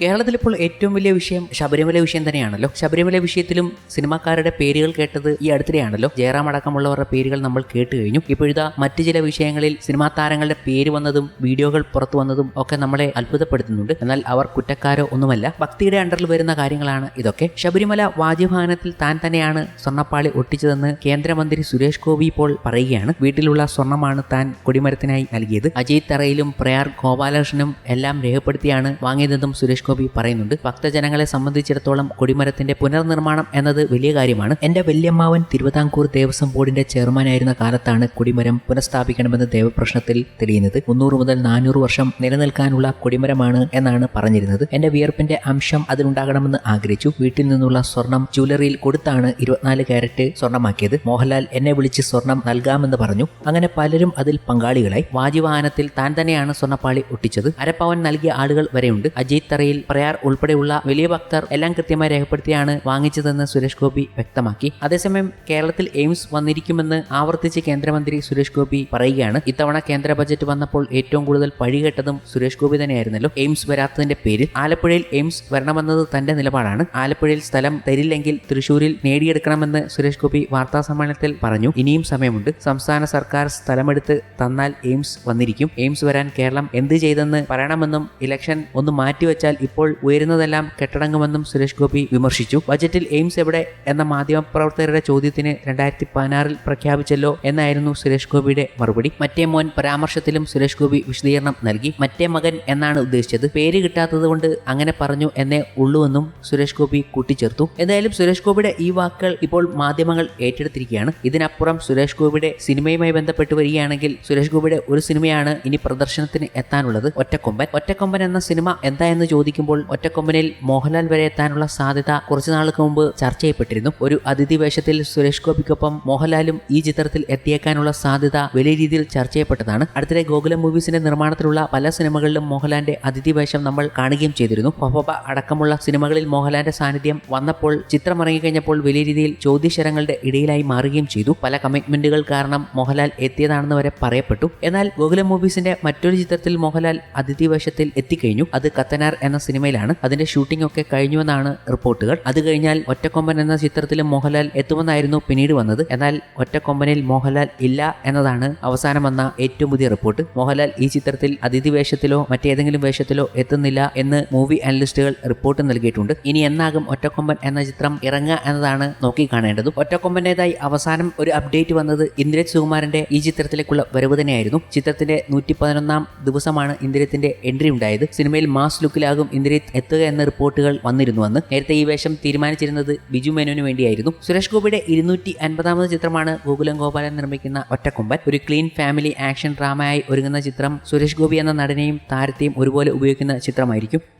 കേരളത്തിൽ ഇപ്പോൾ ഏറ്റവും വലിയ വിഷയം ശബരിമല വിഷയം തന്നെയാണല്ലോ. ശബരിമല വിഷയത്തിലും സിനിമാക്കാരുടെ പേരുകൾ കേട്ടത് ഈ അടുത്തിടെയാണല്ലോ. ജയറാം അടക്കമുള്ളവരുടെ പേരുകൾ നമ്മൾ കേട്ട് കഴിഞ്ഞു. ഇപ്പോഴിതാ മറ്റു ചില വിഷയങ്ങളിൽ സിനിമാ താരങ്ങളുടെ പേര് വന്നതും വീഡിയോകൾ പുറത്തു വന്നതും ഒക്കെ നമ്മളെ അത്ഭുതപ്പെടുത്തുന്നുണ്ട്. എന്നാൽ അവർ കുറ്റക്കാരോ ഒന്നുമല്ല. ഭക്തിയുടെ അണ്ടറിൽ വരുന്ന കാര്യങ്ങളാണ് ഇതൊക്കെ. ശബരിമല വാദ്യവാഹനത്തിൽ താൻ തന്നെയാണ് സ്വർണപ്പാളി ഒട്ടിച്ചതെന്ന് കേന്ദ്രമന്ത്രി സുരേഷ് ഗോപി ഇപ്പോൾ പറയുകയാണ്. വീട്ടിലുള്ള സ്വർണമാണ് താൻ കൊടിമരത്തിനായി നൽകിയത്. അജയ് തറയിലും പ്രയാർ ഗോപാലകൃഷ്ണനും എല്ലാം രേഖപ്പെടുത്തിയാണ് വാങ്ങിയതെന്നും സുരേഷ് ഗോപി പറയുന്നുണ്ട് ഭക്തജനങ്ങളെ സംബന്ധിച്ചിടത്തോളം കൊടിമരത്തിന്റെ പുനർനിർമ്മാണം എന്നത് വലിയ കാര്യമാണ്. എന്റെ വല്യമ്മാവൻ തിരുവിതാംകൂർ ദേവസ്വം ബോർഡിന്റെ ചെയർമാനായിരുന്ന കാലത്താണ് കൊടിമരം പുനഃസ്ഥാപിക്കണമെന്ന് ദേവപ്രശ്നത്തിൽ തെളിയുന്നത്. മുന്നൂറ് മുതൽ നാനൂറ് വർഷം നിലനിൽക്കാനുള്ള കൊടിമരമാണ് എന്നാണ് പറഞ്ഞിരുന്നത്. എന്റെ വിയർപ്പിന്റെ അംശം അതിലുണ്ടാകണമെന്ന് ആഗ്രഹിച്ചു. വീട്ടിൽ നിന്നുള്ള സ്വർണം ജ്വല്ലറിയിൽ കൊടുത്താണ് ഇരുപത്തിനാല് ക്യാരറ്റ് സ്വർണമാക്കിയത്. മോഹൻലാൽ എന്നെ വിളിച്ച് സ്വർണം നൽകാമെന്ന് പറഞ്ഞു. അങ്ങനെ പലരും അതിൽ പങ്കാളികളായി. വാജിവാഹനത്തിൽ താൻ തന്നെയാണ് സ്വർണപ്പാളി ഒട്ടിച്ചത്. അരപ്പവൻ നൽകിയ ആളുകൾ വരെയുണ്ട്. അജിത് തറയിൽ പ്രയാർ ഉൾപ്പെടെയുള്ള വലിയ ഭക്തർ എല്ലാം കൃത്യമായി രേഖപ്പെടുത്തിയാണ് വാങ്ങിച്ചതെന്ന് സുരേഷ് ഗോപി വ്യക്തമാക്കി. അതേസമയം കേരളത്തിൽ എയിംസ് വന്നിരിക്കുമെന്ന് ആവർത്തിച്ച് കേന്ദ്രമന്ത്രി സുരേഷ് ഗോപി പറയുകയാണ്. ഇത്തവണ കേന്ദ്ര ബജറ്റ് വന്നപ്പോൾ ഏറ്റവും കൂടുതൽ പഴികെട്ടതും സുരേഷ് ഗോപി തന്നെയായിരുന്നല്ലോ എയിംസ് വരാത്തതിന്റെ പേരിൽ. ആലപ്പുഴയിൽ എയിംസ് വരണമെന്നത് തന്റെ നിലപാടാണ്. ആലപ്പുഴയിൽ സ്ഥലം തരില്ലെങ്കിൽ തൃശൂരിൽ നേടിയെടുക്കണമെന്ന് സുരേഷ് ഗോപി വാർത്താ സമ്മേളനത്തിൽ പറഞ്ഞു. ഇനിയും സമയമുണ്ട്. സംസ്ഥാന സർക്കാർ സ്ഥലമെടുത്ത് തന്നാൽ എയിംസ് വന്നിരിക്കും. എയിംസ് വരാൻ കേരളം എന്ത് ചെയ്തെന്ന് പറയണമെന്നും ഇലക്ഷൻ ഒന്ന് മാറ്റിവെച്ചാൽ ഇപ്പോൾ ഉയരുന്നതെല്ലാം കെട്ടടങ്ങുമെന്നും സുരേഷ് ഗോപി വിമർശിച്ചു. ബജറ്റിൽ എയിംസ് എവിടെ എന്ന മാധ്യമപ്രവർത്തകരുടെ ചോദ്യത്തിന് രണ്ടായിരത്തി പതിനാറിൽ പ്രഖ്യാപിച്ചല്ലോ എന്നായിരുന്നു സുരേഷ് ഗോപിയുടെ മറുപടി. മറ്റേ മോൻ പരാമർശത്തിലും സുരേഷ് ഗോപി വിശദീകരണം നൽകി. മറ്റേ മകൻ എന്നാണ് ഉദ്ദേശിച്ചത്. പേര് കിട്ടാത്തതുകൊണ്ട് അങ്ങനെ പറഞ്ഞു എന്നേ ഉള്ളൂവെന്നും സുരേഷ് ഗോപി കൂട്ടിച്ചേർത്തു. എന്തായാലും സുരേഷ് ഗോപിയുടെ ഈ വാക്കുകൾ ഇപ്പോൾ മാധ്യമങ്ങൾ ഏറ്റെടുത്തിരിക്കുകയാണ്. ഇതിനപ്പുറം സുരേഷ് ഗോപിയുടെ സിനിമയുമായി ബന്ധപ്പെട്ട് വരികയാണെങ്കിൽ സുരേഷ് ഗോപിയുടെ ഒരു സിനിമയാണ് ഇനി പ്രദർശനത്തിന് എത്താനുള്ളത്. ഒറ്റക്കൊമ്പൻ. ഒറ്റക്കൊമ്പൻ എന്ന സിനിമ എന്താ എന്ന് ചോദിക്കുമ്പോൾ ഒറ്റക്കൊമ്പനിൽ മോഹൻലാൽ വരെ എത്താനുള്ള സാധ്യത കുറച്ചു നാൾക്ക് മുമ്പ് ചർച്ച ചെയ്യപ്പെട്ടിരുന്നു. ഒരു അതിഥി വേഷത്തിൽ സുരേഷ് ഗോപിക്കൊപ്പം മോഹൻലാലും ഈ ചിത്രത്തിൽ എത്തിയേക്കാനുള്ള സാധ്യത വലിയ രീതിയിൽ ചർച്ച ചെയ്യപ്പെട്ടതാണ്. അടുത്തിടെ ഗോകുലം മൂവീസിന്റെ നിർമ്മാണത്തിലുള്ള പല സിനിമകളിലും മോഹൻലാലിന്റെ അതിഥി വേഷം നമ്മൾ കാണുകയും ചെയ്തിരുന്നു. പപ്പ അടക്കമുള്ള സിനിമകളിൽ മോഹൻലാലിന്റെ സാന്നിധ്യം വന്നപ്പോൾ ചിത്രം ഇറങ്ങിക്കഴിഞ്ഞപ്പോൾ വലിയ രീതിയിൽ ചോദ്യശരങ്ങളുടെ ഇടയിലായി മാറുകയും ചെയ്തു. പല കമ്മിറ്റ്മെന്റുകൾ കാരണം മോഹൻലാൽ എത്തിയതാണെന്ന് വരെ പറയപ്പെട്ടു. എന്നാൽ ഗോകുലം മൂവീസിന്റെ മറ്റൊരു ചിത്രത്തിൽ മോഹൻലാൽ അതിഥി വേഷത്തിൽ എത്തിക്കഴിഞ്ഞു. അത് കത്തനാർ എന്ന സിനിമയിലാണ്. അതിന്റെ ഷൂട്ടിംഗ് ഒക്കെ കഴിഞ്ഞുവെന്നാണ് റിപ്പോർട്ടുകൾ. അത് കഴിഞ്ഞാൽ ഒറ്റക്കൊമ്പൻ എന്ന ചിത്രത്തിലും മോഹൻലാൽ എത്തുമെന്നായിരുന്നു പിന്നീട് വന്നത്. എന്നാൽ ഒറ്റക്കൊമ്പനിൽ മോഹൻലാൽ ഇല്ല എന്നതാണ് അവസാനം വന്ന ഏറ്റവും പുതിയ റിപ്പോർട്ട്. മോഹൻലാൽ ഈ ചിത്രത്തിൽ അതിഥി വേഷത്തിലോ മറ്റേതെങ്കിലും വേഷത്തിലോ എത്തുന്നില്ല എന്ന് മൂവി അനലിസ്റ്റുകൾ റിപ്പോർട്ട് നൽകിയിട്ടുണ്ട്. ഇനി എന്നാകും ഒറ്റക്കൊമ്പൻ എന്ന ചിത്രം ഇറങ്ങുക എന്നതാണ് നോക്കി കാണേണ്ടത്. ഒറ്റക്കൊമ്പനേതായി അവസാനം ഒരു അപ്ഡേറ്റ് വന്നത് ഇന്ദ്രജിത് സുകുമാരന്റെ ഈ ചിത്രത്തിലേക്കുള്ള വരവ് തന്നെയായിരുന്നു. ചിത്രത്തിന്റെ നൂറ്റി പതിനൊന്നാം ദിവസമാണ് ഇന്ദ്രജിത്തിന്റെ എൻട്രി ഉണ്ടായത്. സിനിമയിൽ മാസ് ലുക്കിലാകും ഇന്ദ്രജിത്ത് എത്തുക എന്ന റിപ്പോർട്ടുകൾ വന്നിരുന്നുവെന്ന് നേരത്തെ ഈ വേഷം തീരുമാനിച്ചിരുന്നത് ബിജു മേനോന് വേണ്ടിയായിരുന്നു. സുരേഷ് ഗോപിയുടെ ഇരുന്നൂറ്റി അൻപതാമത് ചിത്രമാണ് ഗോകുലം ഗോപാലൻ നിർമ്മിക്കുന്ന ഒറ്റക്കൊമ്പൻ. ഒരു ക്ലീൻ ഫാമിലി ആക്ഷൻ ഡ്രാമയായി ഒരുങ്ങുന്ന ചിത്രം സുരേഷ് ഗോപി എന്ന നടനെയും താരത്തെയും ഒരുപോലെ ഉപയോഗിക്കുന്ന ചിത്രമായിരിക്കും.